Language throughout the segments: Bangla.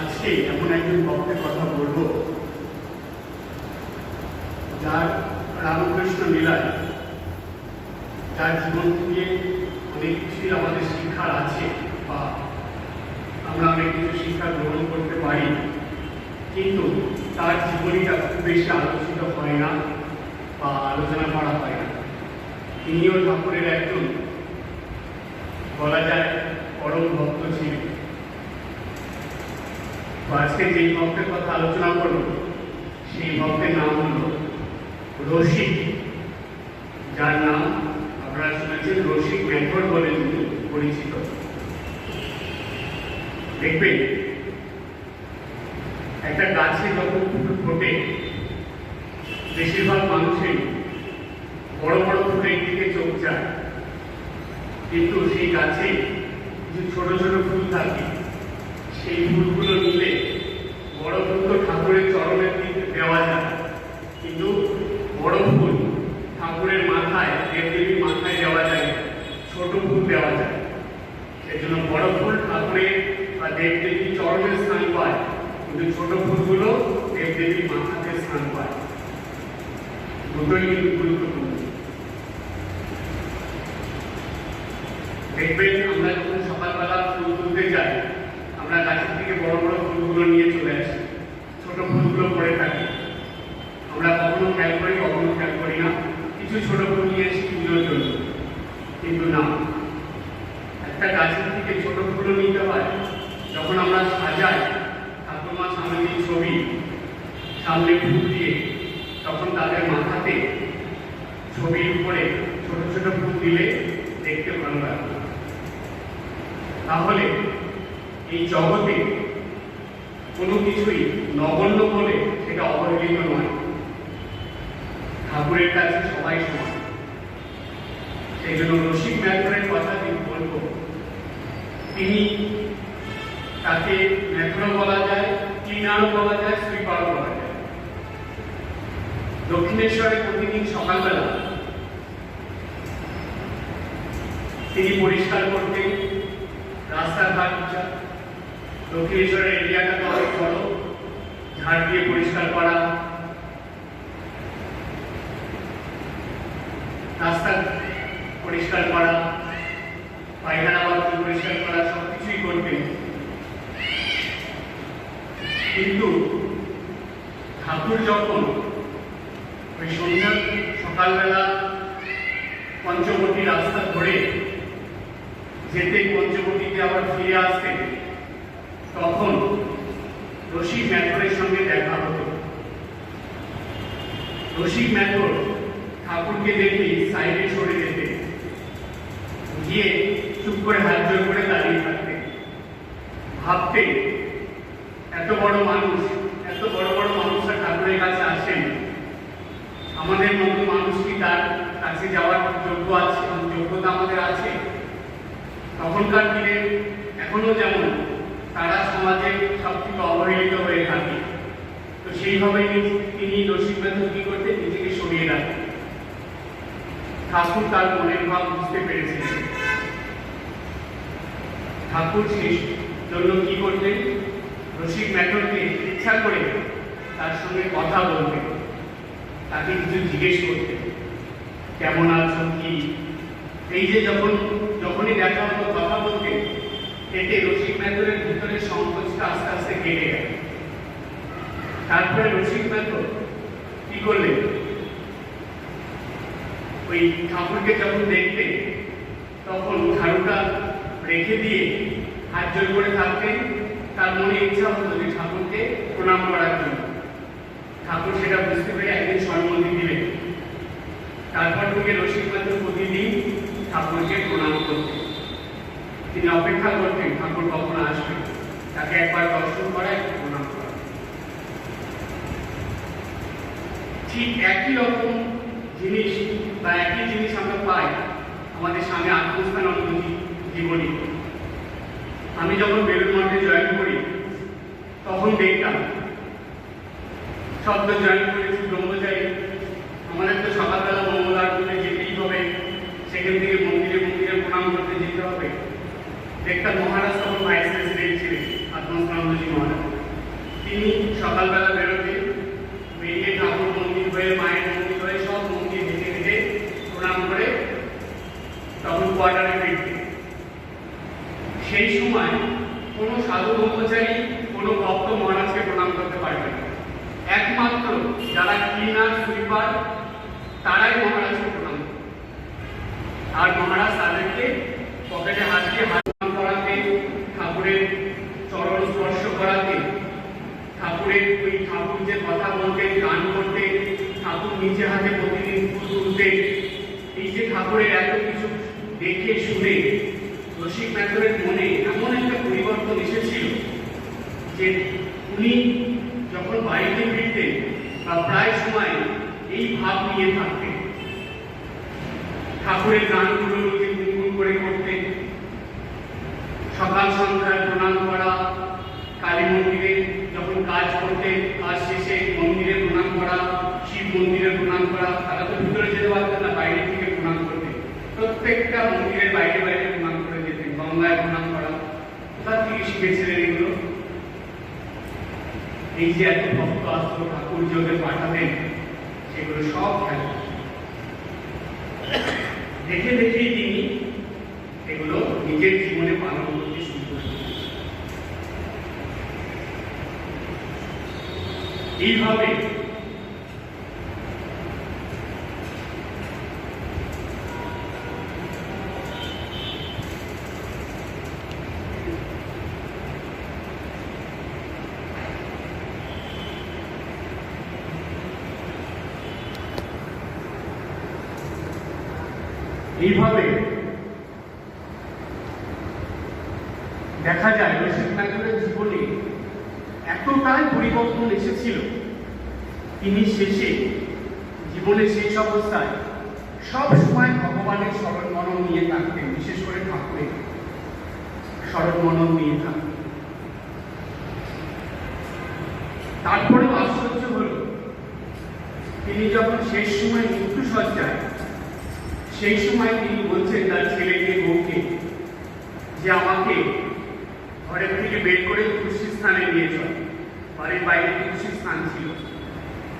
আজকে এমন একজন ভক্তের কথা বলব, যার রামকৃষ্ণ লীলায় যার জীবন থেকে অনেক কিছুই আমাদের শিক্ষার আছে বা আমরা অনেক কিছু শিক্ষা গ্রহণ করতে পারি, কিন্তু তার জীবনীটা খুব বেশি আলোচিত হয় না বা আলোচনা করা হয় না। তিনিও ঠাকুরের একজন, বলা যায় পরম ভক্ত ছিলেন। আজকে যেই ভক্তের কথা আলোচনা করব, সেই ভক্তের নাম হল রসিক। যার নাম আপনারা শুনেছেন, রসিক মেথড বলে পরিচিত। দেখবেন, একটা গাছে যখন ফুল ফোটে, বেশিরভাগ মানুষের বড় বড় ফুলের দিকে চোখ যায় কিন্তু সেই গাছে কিছু ছোট ছোট ফুল থাকে। সেই ফুলগুলো নিলে বড় ফুল তো ঠাকুরের দিকে দেওয়া যায়। কিন্তু বড় ফুল ঠাকুরের মাথায় দেবদেবীর মাথায় দেওয়া যায় না। ছোট ফুল দেওয়া যায়। সেজন্য বড় ফুল ঠাকুরের বা দেবদেবীর চরণের স্থান পায়, কিন্তু ছোট ফুলগুলো দেবদেবীর মাথাতে স্থান পায়। দুটোই কিন্তু গুরুত্বপূর্ণ। দেখবেন আমরা যখন সকালবেলা ফুল তুলতে যাই আমরা গাছের থেকে বড় বড় ফুলগুলো নিয়ে চলে আসি। ছোট ফুলগুলো পড়ে থাকি। আমরা কখনো খেয়াল করি, কখনো খেয়াল করি না। কিছু ছোট ফুল নিয়ে এসে পুজোর জন্য। কিন্তু না। একটা গাছের থেকে ছোট ফুলও নিতে হয়। যখন আমরা সাজাই, ঠাকুরমা স্বামীজির ছবি সামনে ফুল দিয়ে, তখন তাদের মাথাতে ছবির উপরে ছোট ছোট ফুল দিলে দেখতে ভালো লাগবে তাহলে এই জগতে কোনো কিছুই নগণ্য বলে সেটা অবহেলিত নয়। ঠাকুরের কাছে সবাই সমান। সেই জন্য রসিক ম্যাথরের কথা তিনি বলব। তিনি তাকে ম্যাথরও বলা যায় ক্লিনারও বলা যায় সুইপারও বলা যায়। দক্ষিণেশ্বরে প্রতিদিন সকালবেলা তিনি পরিষ্কার করতেন রাস্তাঘাট দক্ষিণেশ্বরের এরিয়াটা তো অনেক বড় ঝাড় দিয়ে পরিষ্কার করা। রাস্তা পরিষ্কার করা, পায়খানা বাথরুম পরিষ্কার করা সব কিছুই করতেন কিন্তু ঠাকুর যখন ওই সন্ধ্যা সকালবেলা পঞ্চবটী রাস্তা ধরে যেতে পঞ্চবটিতে আবার ফিরে আসতেন তখন রশিক ম্যাথরের সঙ্গে দেখা হতো রশিক ম্যাথর ঠাকুরকে দেখে সাইডে সরে যেতে। গিয়ে চুপ করে হাত জোর করে দাঁড়িয়ে থাকতে। ভাবতে, এত বড় মানুষ, এত বড় বড় মানুষরা ঠাকুরের কাছে আসেন। আমাদের মতো মানুষ কি তার কাছে যাওয়ার যোগ্য আছে, যোগ্যতা আমাদের আছে? তখনকার দিনে এখনও যেমন তারা সমাজে সব থেকে অবহেলিত হয়ে থাকে। তো সেইভাবে তিনি রসিক কি করতে নিজেকে সরিয়ে রাখতেন ঠাকুর তার মনের ভাব বুঝতে পেরেছিলেন। ঠাকুর সেই জন্য কি করতেন? রসিক মেথরকে ইচ্ছা করে তার সঙ্গে কথা বলতেন। তাকে কিছু জিজ্ঞেস করতেন। কেমন আছো কি? এই যে যখন, যখনই দেখা হতো এতে রসিক মেথরের ভিতরে সংকোচটা আস্তে আস্তে কেটে গেল। তারপরে রসিক মেথর কি করলেন? ওই ঠাকুরকে যখন দেখতে তখন ঝাড়ুটা রেখে দিয়ে হাত জোর করে থাকতেন। তার মনে ইচ্ছা হতো যে ঠাকুরকে প্রণাম করার জন্য। ঠাকুর সেটা বুঝতে পেরে একদিন সম্মতি দিলেন। তারপর থেকে রসিক মাত্র প্রতিদিন ঠাকুরকে প্রণাম করতেন। তিনি অপেক্ষা করতেন, ঠাকুর কখন আসবে তাকে একবার দর্শন করা একটু প্রণাম করা ঠিক একই রকম জিনিস বা একই জিনিস আমরা পাই আমাদের স্বামী আত্মস্থানন্দ জীবনী। আমি যখন বেলুর মঠে জয়েন করি, তখন দেখতাম, শব্দ জয়েন করেছি, ব্রহ্মচারী আমাদের তো সকালবেলা মঙ্গল আরতিতে যেতেই হবে সেখান থেকে মন্দিরে মন্দিরে প্রণাম করতে যেতে হবে দেখতাম মহারাজ তখন ভাইস প্রেসিডেন্ট ছিলেন আত্মস্থানন্দজি মহারাজ তিনি সকালবেলা বেরোতে বেরিয়ে ঠাকুর মন্দির হয়ে, মায়ের মন্দির হয়ে সব মন্দির হেঁটে হেঁটে প্রণাম করে তখন কোয়ার্টারে ফিরতেন। সেই সময় কোনো সাধু ব্রহ্মচারী কোনো ভক্ত মহারাজকে প্রণাম করতে পারবে না। একমাত্র যারা ক্লিনার সুইপার তারাই মহারাজকে প্রণাম করবে। আর মহারাজ তাদেরকে পকেটে হাত দিয়ে হাত প্রণাম করাতে ঠাকুরের চরণ স্পর্শ করাতে ঠাকুরের ওই ঠাকুর যে কথা বলতেন গান করতে, ঠাকুর নিচে হাতে প্রতিদিন ফুল তুলতে এই যে ঠাকুরের এত কিছু দেখে শুনে, রসিক ম্যাথরের মনে এমন একটা পরিবর্তন এসেছিল যে উনি যখন বাড়িতে ফিরতেন বা প্রায় সময় এই ভাব নিয়ে থাকতেন। ঠাকুরের গানগুলো নিজে গুনগুন করে করতেন সকাল সন্ধ্যায় প্রণাম করা কালী মন্দিরে যখন কাজ করতেন কাজ শেষে মন্দিরে প্রণাম করা শিব মন্দিরে প্রণাম করা তারা তো ভিতরে যেতে পারতেন না বাইরে থেকে প্রণাম করতেন প্রত্যেকটা মন্দিরের বাইরে বাইরে প্রণাম করে যেতেন গঙ্গায় প্রণাম করা কোথা থেকে শিখেছিলেন এগুলো যে এত ভক্ত ঠাকুর যোগে পাঠাতেন সেগুলো সব দেখে দেখেই তিনি এগুলো নিজের জীবনে পালন করতে শুরু করেন। এইভাবে দেখা যায় রশিদ ঠাকুরের জীবনে এতটাই পরিবর্তন এসেছিল তিনি শেষে জীবনের শেষ অবস্থায় সব সময় ভগবানের স্মরণ মনন নিয়ে থাকতেন বিশেষ করে ঠাকুরের স্মরণ মনন নিয়ে থাকতেন তারপরেও আশ্চর্য হল, তিনি যখন শেষ সময় মৃত্যু সেই সময় তিনি বলছেন তার ছেলেকে, বউকে, যে আমাকে ঘরের থেকে বের করে তুলসী স্থানে নিয়ে চল। বাড়ির বাইরে তুলসী স্থান ছিল।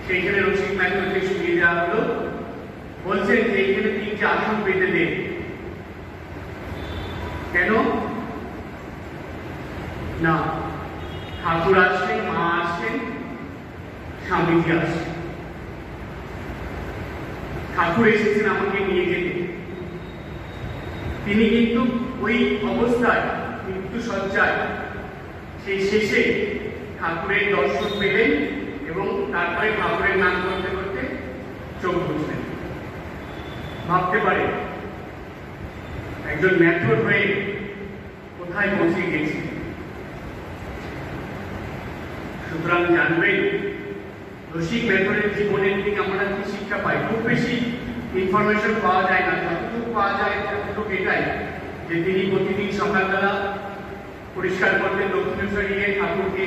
সেইখানে রসিক ম্যাথরকে শুনিয়ে দেওয়া হলো। বলছেন যে এইখানে তিনটে আসন পেতে দে কেন না ঠাকুর আসছেন মা আসছেন আসছেন ঠাকুর এসেছেন আমাকে নিয়ে যেতে তিনি কিন্তু ওই অবস্থায় মৃত্যু সজ্জায় সেই শেষে ঠাকুরের দর্শন পেলেন এবং তারপরে ঠাকুরের নাম করতে করতে চোখ বুঝলেন। ভাবতে পারে একজন ম্যাথর হয়ে কোথায় পৌঁছে গেছে? সুতরাং জানবেন রসিক ম্যাথরের জীবনের থেকে আমরা কি শিক্ষা পাই? খুব বেশি ইনফরমেশন পাওয়া যায় না। যতটুকু পাওয়া যায়, ততটুকু এটাই যে তিনি প্রতিদিন সকালবেলা পরিষ্কার করতেন, দক্ষিণেশ্বর গিয়ে ঠাকুরকে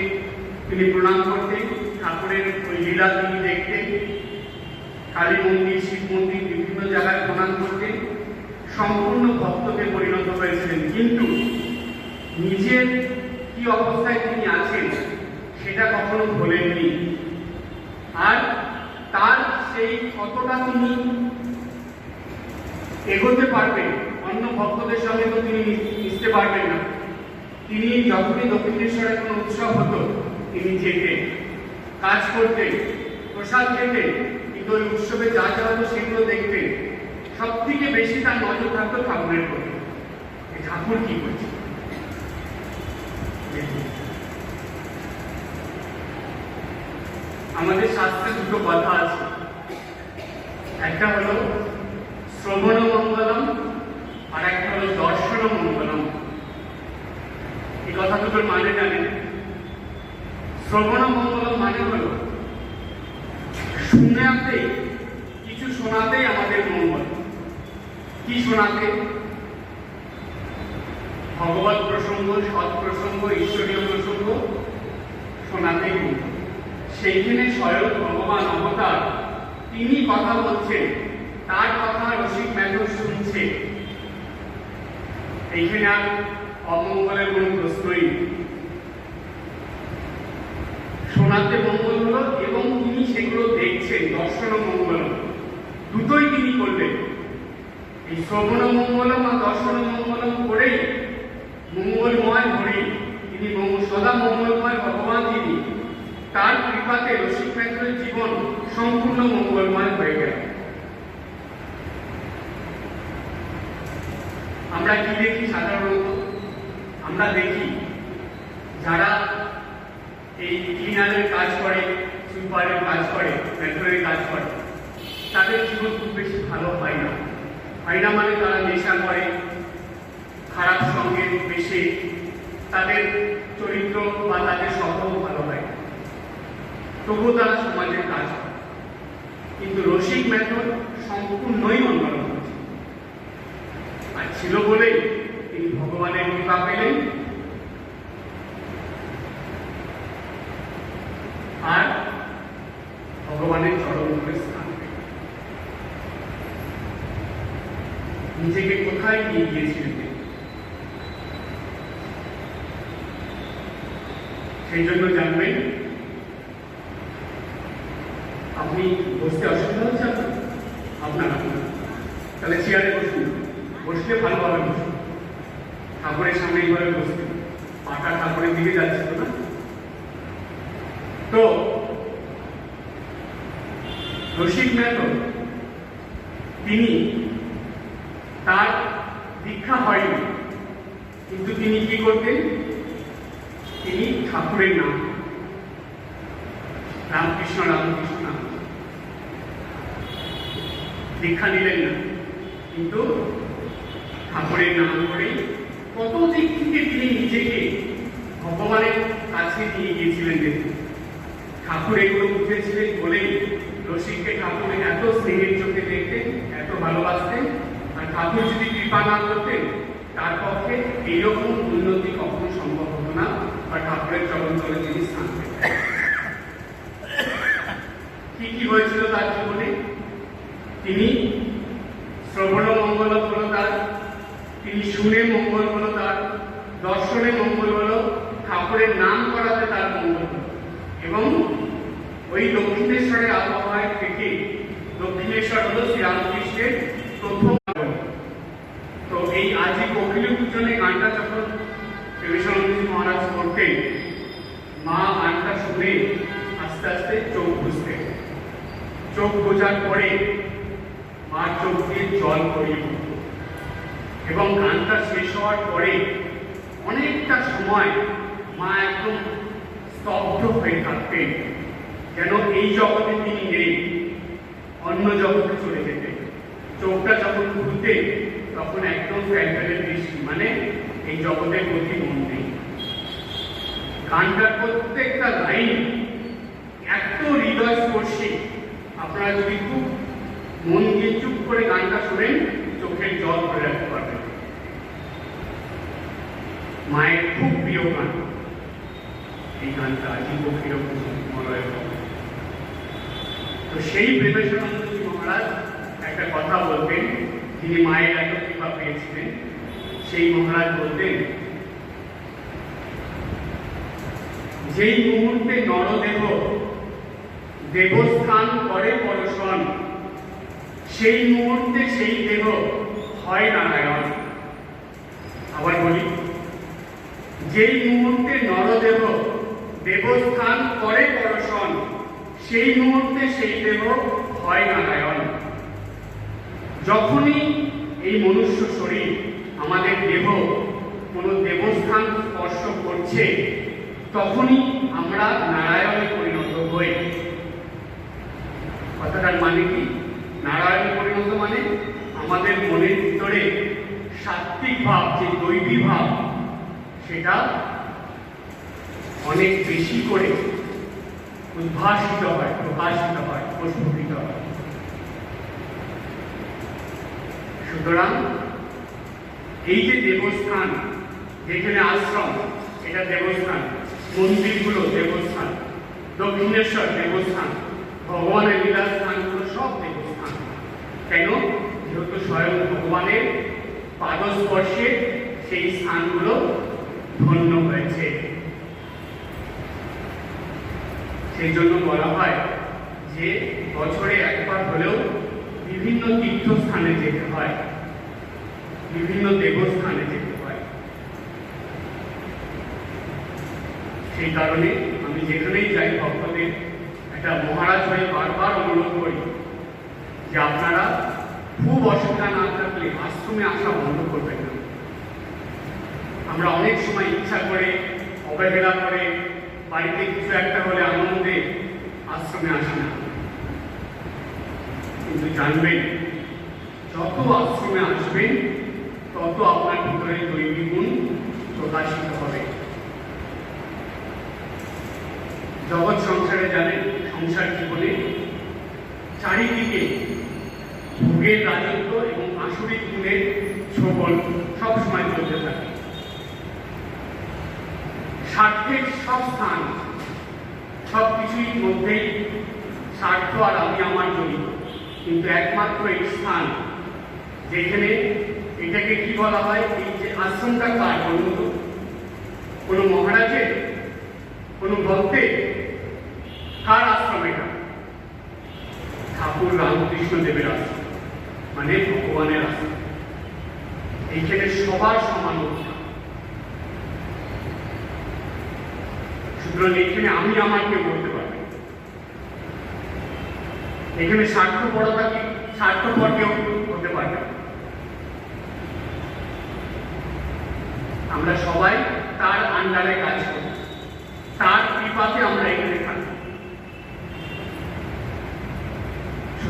তিনি প্রণাম করতেন, ঠাকুরের ওই লীলা তিনি দেখতেন, কালী মন্দির, শিব মন্দির বিভিন্ন জায়গায় প্রণাম করতেন, সম্পূর্ণ ভক্তকে পরিণত হয়েছিলেন। কিন্তু নিজের কি অবস্থায় তিনি আছেন, সেটা কখনো ভোলেননি। আর তার সেই কতটা তিনি এগোতে পারবেন, অন্য ভক্তদের সঙ্গে তো তিনি মিশতে পারবেন না। তিনি যখনই দক্ষিণেশ্বরে কোনো উৎসব হতো, তিনি যেতেন, কাজ করতেন, প্রসাদ খেতেন, কিন্তু ওই উৎসবে যা যা হতো সেগুলো দেখতেন। সব থেকে বেশি তার নজর থাকতো ঠাকুরের প্রতি। ঠাকুর কি করছে আমাদের শাস্ত্রে দুটো কথা আছে। একটা হলো শ্রবণ মঙ্গলম আর একটা হলো দর্শন মঙ্গলম এই কথা দুটোর মানে জানেন? শ্রবণ মঙ্গলম মানে হলো শোনাতে, কিছু শোনাতেই আমাদের মঙ্গল। কি শোনাতে? ভগবত প্রসঙ্গ, সৎ প্রসঙ্গ, ঈশ্বরীয় প্রসঙ্গ শোনাতেই কিন্তু সেইখানে স্বয়ং ভগবান অবতার। তিনি কথা বলছেন, তার কথা রসিক মেথর শুনছে। এইখানে আর অমঙ্গলের কোনো প্রশ্নই শোনাতে মঙ্গল হলো এবং তিনি সেগুলো দেখছেন দর্শন মঙ্গল দুটোই তিনি করলেন। এই শ্রবণ মঙ্গলম আর দর্শন মঙ্গলম করেই মঙ্গলময় হরি তিনি সদা মঙ্গলময় ভগবান তিনি। তার কৃপাতে রসিক মেত্রের জীবন সম্পূর্ণ মঙ্গলময় হয়ে গেল। আমরা কি দেখি সাধারণত? আমরা দেখি যারা এই ক্লিনারের কাজ করে, সুপারের কাজ করে, মেট্রোয়ের কাজ করে, তাদের জীবন খুব বেশি ভালো হয় না। হয় না মানে তারা নেশা করে, খারাপ সঙ্গে বেশি তাদের চরিত্র বা তাদের স্বভাব ভালো হয়। তবুও তারা সমাজের কাজ করে কিন্তু রসিক মেথড সম্পূর্ণই অন্যরকম ছিল। আর ছিল বলেই তিনি ভগবানের কৃপা পেলেন আর ভগবানের চরণ ধরে স্থান পেলেন। নিজেকে কোথায় নিয়ে গিয়েছিলেন তিনি? সেই জন্য জানবেন আপনি বসতে অসুবিধা হচ্ছে আপনার আপনার আপনার তাহলে চেয়ারে বসুন বসলে ভালোভাবে বসুন ঠাকুরের সামনে এইভাবে বসতে পাটা ঠাকুরের দিকে যাচ্ছে তো না তো রসিক মেথর তিনি তার দীক্ষা হয়নি কিন্তু তিনি কি করতেন? তিনি ঠাকুরের নাম রামকৃষ্ণ রামকৃষ্ণ দীক্ষা নিলেন না। কিন্তু ঠাকুরের নাম করে কত দিক থেকে তিনি নিজেকে ভগবানের কাছে নিয়ে গিয়েছিলেন ঠাকুর এগুলো উঠেছিলেন বলেই রসিককে ঠাকুর এত স্নেহের চোখে দেখতেন, এত ভালোবাসতেন, আর ঠাকুর যদি কৃপা না করতেন তার পক্ষে এইরকম উন্নতি কখনো সম্ভব হতো না, বা ঠাকুরের চরণ তিনি স্থান কি কি হয়েছিল তার জীবনে? তিনি শ্রবণ মঙ্গল হলো তার, তিনি শুনে মঙ্গল হলো তার, দর্শনে মঙ্গল হলো, ঠাকুরের নাম করাতে তার মঙ্গল হলো। এবং ওই দক্ষিণেশ্বরের আবহাওয়ায় থেকে দক্ষিণেশ্বর হলো শ্রীরামকৃষ্ণের প্রথম চোখ বোঝার পরে মা চোখ দিয়ে জল পড়ত এবং গানটা শেষ হওয়ার পরে অনেকটা সময় মা একদম স্তব্ধ হয়ে থাকতেন, যেন এই জগতে তিনি নেই, অন্য জগতে চলে যেতেন। চোখটা যখন খুলতেন, তখন একদম ফ্যান্টালের দৃষ্টি মানে এই জগতের প্রতি মন নেই। গানটার প্রত্যেকটা লাইন এত হৃদয় স্পর্শী আপনারা যদি খুব মন দিয়ে চুপ করে গানটা শোনেন, চোখের জল ধরে রাখতে পারবেন। মায়ের খুব প্রিয় গান। এই গানটা জীব ফিরক মলয় তো সেই বিবেকানন্দজি মহারাজ একটা কথা বলতেন তিনি মায়ের এত কৃপা পেয়েছিলেন, সেই মহারাজ বলতেন, যেই মুহূর্তে নরদেহ দেবস্থান করে পরশন। সেই মুহূর্তে সেই দেহ হয় নারায়ণ। আবার বলি, যেই মুহূর্তে নরদেহ দেবস্থান করে পরশন, সেই মুহূর্তে সেই দেহ হয় নারায়ণ। যখনই এই মনুষ্য শরীর আমাদের দেহ, কোনো দেবস্থান স্পর্শ করছে, তখনই আমরা নারায়ণে পরিণত হই। কথাটার মানে কি? নারায়ণ পরিণত মানে আমাদের মনের ভিতরে সাত্বিক ভাব, যে দৈবী ভাব, সেটা অনেক বেশি করে উদ্ভাসিত হয়, প্রকাশিত হয়, প্রস্ফুটিত হয়। সুতরাং এই যে দেবস্থান, যেখানে আশ্রম, এটা দেবস্থান, মন্দিরগুলো দেবস্থান, দক্ষিণেশ্বর দেবস্থান ভগবানের লীলা স্থানগুলো সব দেবস্থান কেন? যেহেতু স্বয়ং ভগবানের পাদস্পর্শে সেই স্থানগুলো ধন্য হয়েছে। সেই জন্য বলা হয় যে বছরে একবার হলেও বিভিন্ন তীর্থস্থানে যেতে হয়, বিভিন্ন দেবস্থানে যেতে হয়। সেই কারণে আমি যেখানেই যাই ভক্তদের একটা মহারাজ হয়ে বারবার অনুরোধ করি যে আপনারা খুব অসুবিধা না থাকলে আশ্রমে আসা বন্ধ করবেন না। আমরা অনেক সময় ইচ্ছা করে, অবহেলা করে, বাড়িতে কিছু একটা হলে আনন্দে আশ্রমে আসি না। কিন্তু জানবেন, যত আশ্রমে আসবেন, তত আপনার ভিতরে দৈবিক গুণ প্রকাশিত হবে। জগৎ সংসারে জানেন সংসার জীবনে চারিদিকে ভোগের রাজত্ব এবং আসরিক গুণের ছবল সবসময় চলতে থাকে। স্বার্থের সব স্থান সব কিছুর মধ্যেই স্বার্থ আর আমি আমার জড়িত কিন্তু একমাত্র এই স্থান যেখানে এটাকে কি বলা হয়? এই যে আশ্রমটা কার বলুন কোনো মহারাজের, কোনো ভক্তের কার আশ্রম এটা ঠাকুর রামকৃষ্ণ দেবের আশ্রম মানে ভগবানের আশ্রম। এইখানে সবার সমান অধিকার সুতরাং এখানে আমি আমার কেউ বলতে পারবে। এখানে স্বার্থপরতা কি? স্বার্থপর কেউ হতে পারবে। আমরা সবাই তার আন্ডারে কাজ করি। তার কৃপাতে আমরা এখানে থাকি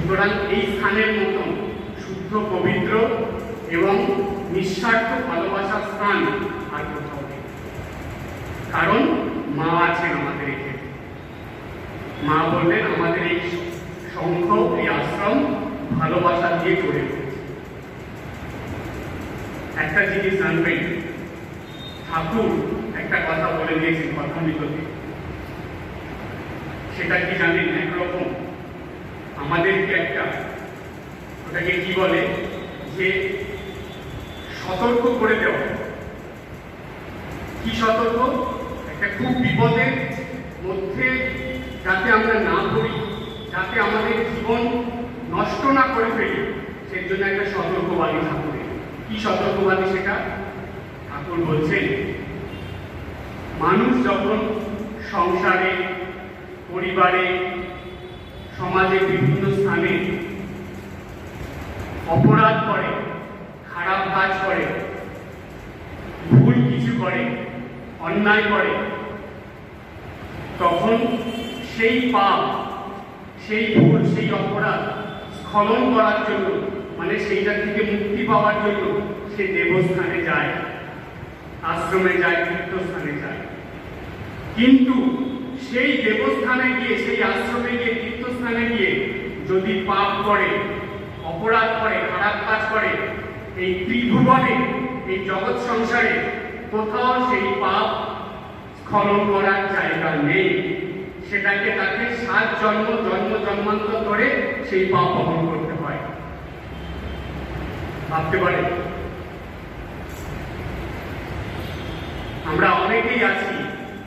সুতরাং এই স্থানের মতন শুদ্ধ পবিত্র এবং নিঃস্বার্থ ভালোবাসার স্থান আর কোথাও নেই। কারণ মা আছেন আমাদের এখানে। মা বললেন, আমাদের এই সংঘ এই আশ্রম ভালোবাসা দিয়ে গড়ে একটা জিনিস জানবেন, ঠাকুর একটা কথা বলে দিয়েছেন কথামৃততে সেটা কি জানেন? একরকম আমাদেরকে একটা, ওটাকে কি বলে? যে সতর্ক করে দেওয়া। কি সতর্ক? একটা খুব বিপদের মধ্যে যাতে আমরা না পড়ি, যাতে আমাদের জীবন নষ্ট না করে ফেলি, সেই জন্য একটা সতর্কবাণী ঠাকুরের কি সতর্কবাণী সেটা? ঠাকুর বলছেন, মানুষ যখন সংসারে, পরিবারে সমাজে বিভিন্ন স্থানে অপরাধ করে, খারাপ কাজ করে, ভুল কিছু করে, অন্যায় করে, তখন সেই পাপ, সেই ভুল, সেই অপরাধ স্খলন করার জন্য মানে সেইটা থেকে মুক্তি পাওয়ার জন্য সে দেবস্থানে যায়, আশ্রমে যায়, তীর্থস্থানে যায়। কিন্তু সেই দেবস্থানে গিয়ে, সেই আশ্রমে গিয়ে, তীর্থস্থানে গিয়ে যদি পাপ করে, অপরাধ করে খারাপ কাজ করে, এই ত্রিভুবনে, এই জগৎ সংসারে কোথাও সেই পাপ স্খলন করার জায়গা নেই। সেটাকে তাকে সাত জন্ম জন্ম জন্মান্তর ধরে সেই পাপ বহন করতে হয়। ভাবতে পারে আমরা অনেকেই আছি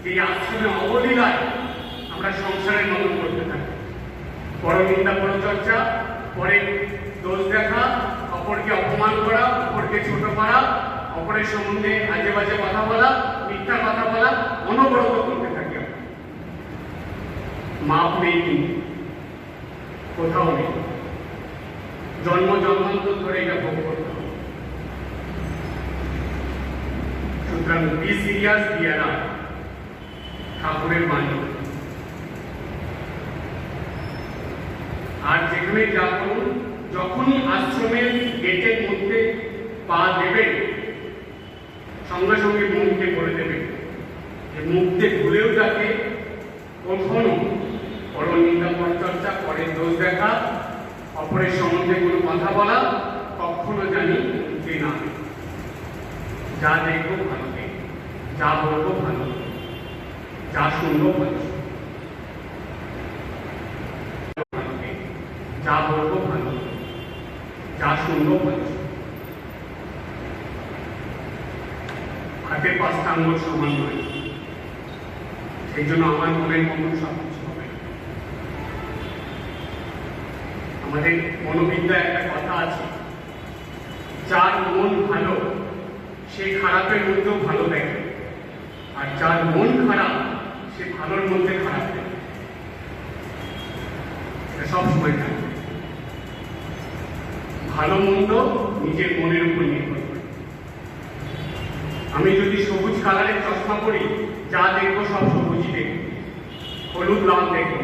এই আশ্রমে অবলীলায় আমরা সংসারের মতন করতে থাকি। পরনিন্দা পরচর্চা পরে দোষ দেখা, অপরকে অপমান করা, অপরকে ছোট করা, অপরের সম্বন্ধে আজে বাজে কথা বলা, মিথ্যা কথা বলা, অনবরত করতে থাকি আমরা। নেই কোথাও নেই। জন্ম, জন্মান্তর ধরে এটা ভোগ করতে হবে। সুতরাং বি সিরিয়াস দিয়ারা ঠাকুরের বাণী। আর যেখানে যা করুন, যখনই আশ্রমের গেটের মধ্যে পা দেবেন, সঙ্গে সঙ্গে মুখকে বলে দেবেন। যে মুখতে ভুলেও যাতে কখনো পরনিন্দা পরচর্চা পরের দোষ দেখা, অপরের সম্বন্ধে কোনো কথা বলা, কখনো জানি যে না যা দেখব ভালো যা বলব ভালো বলব, যা শুনব ভালো শুনব। ভালো দেখব, যা বলব ভালো যা শুনব ভালো শুনব। হাতের সমান নয়। সেই জন্য আমার মনের মতন সব হবে। আমাদের মনোবিদ্যায় একটা কথা আছে। যার মন ভালো সে খারাপের মধ্যেও ভালো দেখে। আর যার মন খারাপ সে ভালোর মধ্যে খারাপ এটা সবসময় থাকবে ভালো মন্দ নিজের মনের উপর নির্ভর করে। আমি যদি সবুজ কালারের চশমা পরি, যা দেখব সব সবুজই দেখব। হলুদ, লাল দেখব।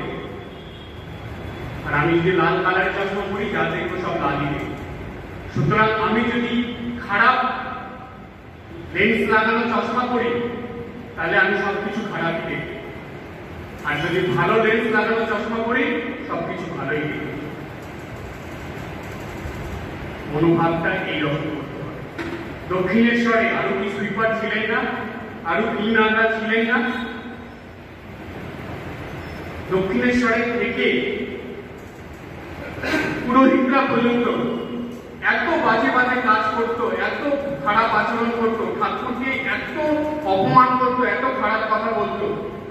আর আমি যদি লাল কালারের চশমা পরি, যা দেখব সব লালই দেখব। সুতরাং আমি যদি খারাপ লেন্স লাগানো চশমা পরি, তাহলে আমি সবকিছু খারাপই দেখব। আর যদি ভালো লেন্স লাগানো চশমা পরি, সবকিছু ভালোই মনোভাবটা এইরকম দক্ষিণেশ্বরে আরও কি সুইপার ছিলেন না, আরও আন্ডা ছিলেন না? দক্ষিণেশ্বরে থেকে পুরোহিতরা পর্যন্ত এত বাজে বাজে কাজ করতো, এত খারাপ আচরণ করতো, ঠাকুরকে এত অপমান করতো, এত খারাপ কথা বলতো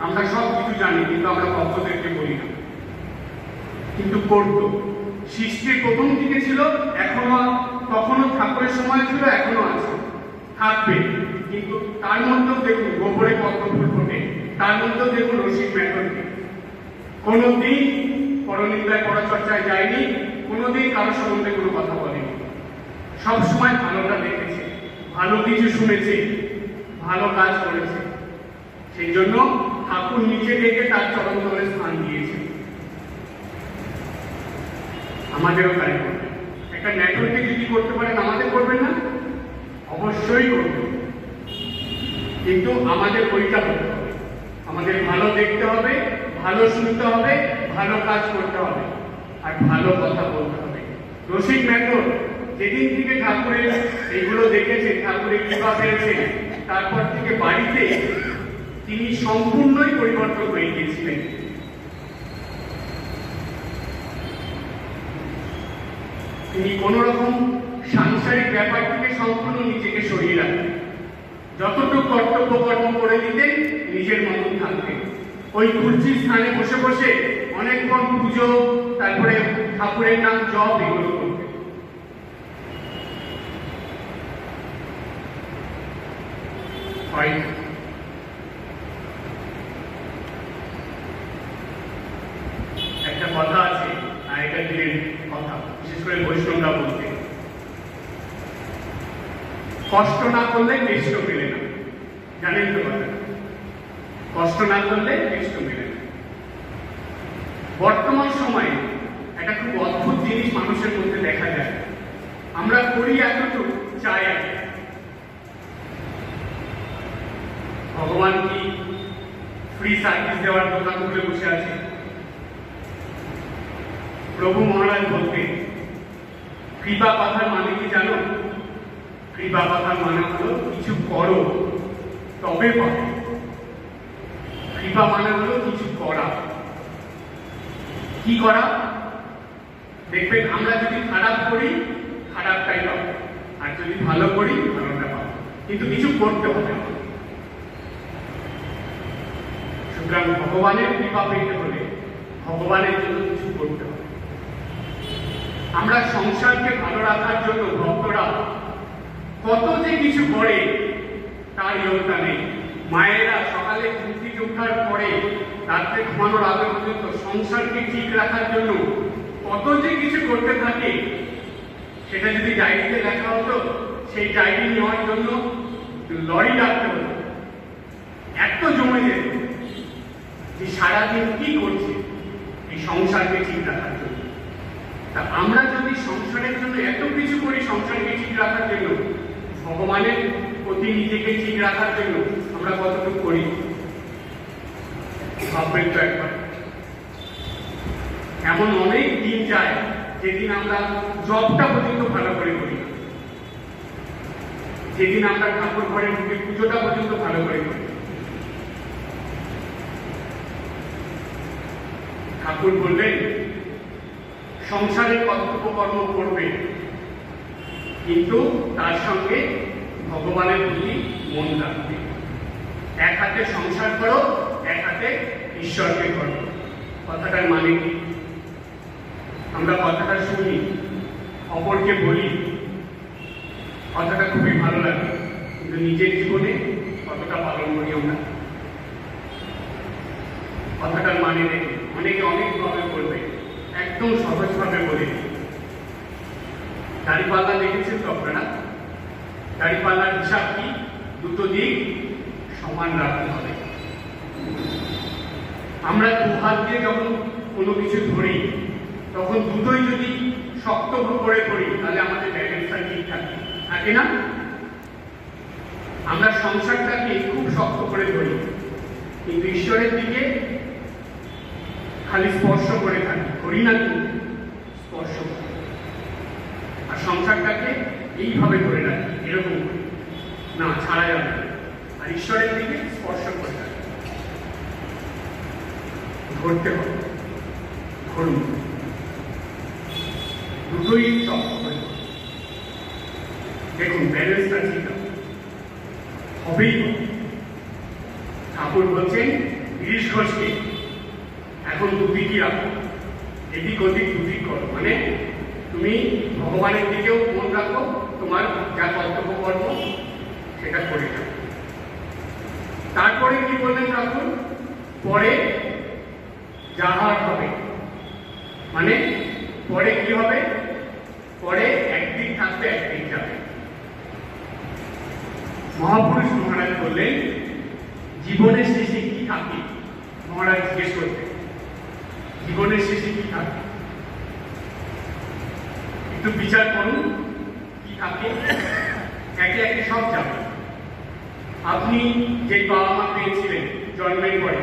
আমরা সব কিছু জানি, কিন্তু আমরা ভক্তদেরকে বলি না। কিন্তু করতো সৃষ্টির প্রথম দিকে ছিল, এখনও, তখনও ঠাকুরের সময় ছিল এখনও আছে। থাকবে। কিন্তু তার মধ্যেও দেখুন গোবরে পদ্ম ফুল ফোটে। তার মধ্যেও দেখুন রসিক মেথডকে কোনোদিন পরনিন্দায় পরচর্চায় যায়নি, কোনোদিন কারোর সম্বন্ধে কোনো কথা বলেনি। সব সময় ভালোটা দেখেছে, ভালো কিছু শুনেছে, ভালো কাজ করেছে। সেই জন্য ঠাকুর নিচে ডেকে তার চরণ স্থান দিয়েছে। আমাদেরও তাই করবে। একটা নেটওয়ার্কে যদি করতে পারেন, আমাদের করবেন না? অবশ্যই করবেন কিন্তু আমাদের ওইটা হতে হবে। আমাদের ভালো দেখতে হবে, ভালো শুনতে হবে, ভালো কাজ করতে হবে, আর ভালো কথা বলতে হবে। রসিক মেথড যেদিন থেকে ঠাকুরের এগুলো দেখেছে, ঠাকুরের কৃপা পেয়েছে, তারপর থেকে বাড়িতে তিনি সম্পূর্ণই পরিবর্তন হয়ে গিয়েছিলেন। তিনি কোন রকম সাংসারিক ব্যাপার থেকে সম্পূর্ণ নিজেকে সরিয়ে রাখতেন যতটুকু কর্তব্য কর্ম করে দিতেন, নিজের মতন থাকতেন। ওই তুলসীর স্থানে বসে বসে অনেকক্ষণ পুজো, তারপরে ঠাকুরের নাম জপ এগুলো করতেন না। একটা কথা আছে আগেকার দিনের কথা বিশেষ করে বৈষ্ণবরা বলতে কষ্ট না করলে কেষ্ট মেলে না জানেন তো কথা কষ্ট না করলে কেষ্ট মেলে না বর্তমান সময়ে একটা খুব অদ্ভুত জিনিস মানুষের মধ্যে দেখা যায় আমরা করি এতটুকু চাই এত ভগবান কি ফ্রি সার্ভিস দেওয়ার দোকান খুলে বসে আছে প্রভু মহারাজ বলতেন কৃপা কথার মানে কি জানো কৃপা কথার মানে হলো কিছু করো, তবে পাবে। কৃপা মানে হলো কিছু করা। কি করা? দেখবেন আমরা যদি খারাপ করি, খারাপটাই পাবো। আর যদি ভালো করি, ভালোটা পাবো। কিন্তু কিছু করতে হবে। সুতরাং ভগবানের কৃপা পেতে হলে ভগবানের জন্য কিছু করতে হবে। আমরা সংসারকে ভালো রাখার জন্য ভক্তরা কত যে কিছু করে তার ইয়তা নেই। মায়েরা সকালে ঘুম থেকে ওঠার পরে রাত্রে ঘুমানোর আগে পর্যন্ত সংসারকে ঠিক রাখার জন্য কত যে কিছু করতে থাকে, সেটা যদি ডায়েরিতে লেখা হতো, সেই ডায়েরি নেওয়ার জন্য লরি ডাকতে হতো। এত জমে যেত যে সারাদিন কি করছে এই সংসারকে ঠিক রাখার জন্য? তা আমরা যদি সংসারের জন্য এত কিছু করি, সংসারকে ঠিক রাখার জন্য ভগবানের প্রতি নিজেকে ঠিক রাখার জন্য আমরা কতটুকু করি? এমন অনেক দিন যায় যেদিন আমরা জবটা পর্যন্ত ভালো করে করি। যেদিন আমরা ঠাকুর ঘরে ঢুকে পুজোটা পর্যন্ত ভালো করে করি ঠাকুর বললেন, সংসারে কর্তব্য কর্ম করবে? কিন্তু তার সঙ্গে ভগবানের প্রতি মন রাখবে। এক হাতে সংসার করো, এক হাতে ঈশ্বরকে করো। কথাটার মানে কি? আমরা কথাটা শুনি, অপরকে বলি। কথাটা খুবই ভালো লাগে, কিন্তু নিজের জীবনে কতটা পালন করি আমরা? কথাটার মানে দেখি অনেকে অনেকভাবে বলবে, একদম সহজভাবে বলে দাড়িপাল্লা দেখেছেন তো আপনারা দাড়িপাল্লার হিসাব কি? দুটো দিক সমান রাখতে হবে। আমরা দু হাত দিয়ে যখন কোনো কিছু ধরি, তখন দুটোই যদি শক্ত করে ধরি, তাহলে আমাদের ব্যালেন্সটা ঠিক থাকে। থাকে না? আমরা সংসারটাকে খুব শক্ত করে ধরি, কিন্তু ঈশ্বরের দিকে খালি স্পর্শ করে থাকি। ধরি না কিন্তু করি সংসারটাকে এইভাবে ধরে রাখি, এরকম। না ছাড়া যাবে আর ঈশ্বরের দিকে স্পর্শ করে রাখি। ধরতে হবে। ধরুন, দুটোই শক্ত দেখুন ব্যালেন্সটা ঠিক হবেই হবে। ঠাকুর বলছেন গিরিশ ঘোষকে এখন দুদিকই রাখো। এদিক ওদিক দুদিক করো। মানে তুমি ভগবানের দিকেও মন রাখো, তোমার যা কর্তব্য কর্ম সেটা করে যাও তারপরে কি বললেন ঠাকুর? পরে যাহার হবে। মানে পরে কি হবে? পরে একদিন থাকবে একদিন যাবে। মহাপুরুষ মহারাজ বললেন, জীবনের শেষে কি থাকে? মহারাজ জিজ্ঞেস করতেন জীবনের শেষে কি থাকে? একটু বিচার করুন কি থাকে। একে একে সব যাবে আপনি যে বাবা মা পেয়েছিলেন, জন্মের পরে।